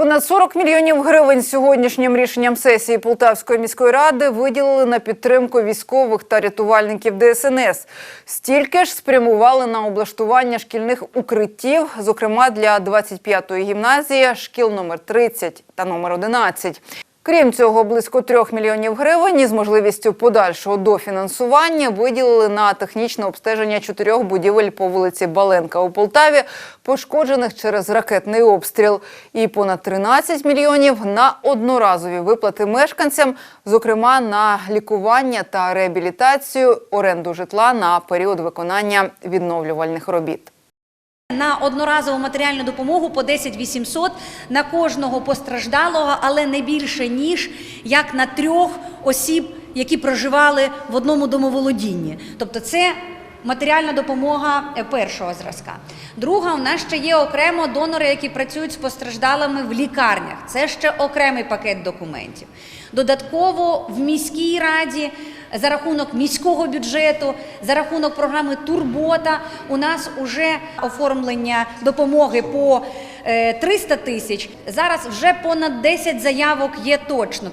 Понад 40 мільйонів гривень сьогоднішнім рішенням сесії Полтавської міської ради виділили на підтримку військових та рятувальників ДСНС. Стільки ж спрямували на облаштування шкільних укриттів, зокрема для 25-ї гімназії, шкіл номер 30 та номер 11. Крім цього, близько трьох мільйонів гривень із можливістю подальшого дофінансування виділили на технічне обстеження чотирьох будівель по вулиці Баленка у Полтаві, пошкоджених через ракетний обстріл, і понад 13 мільйонів на одноразові виплати мешканцям, зокрема на лікування та реабілітацію, оренду житла на період виконання відновлювальних робіт. На одноразову матеріальну допомогу по 10 800 на кожного постраждалого, але не більше ніж як на трьох осіб, які проживали в одному домоволодінні. Тобто це матеріальна допомога е, першого зразка. Друга, у нас ще є окремо донори, які працюють з постраждалими в лікарнях. Це ще окремий пакет документів. Додатково в міській раді за рахунок міського бюджету, за рахунок програми Турбота у нас вже оформлення допомоги по е, 300 тисяч. Зараз вже понад 10 заявок є точно.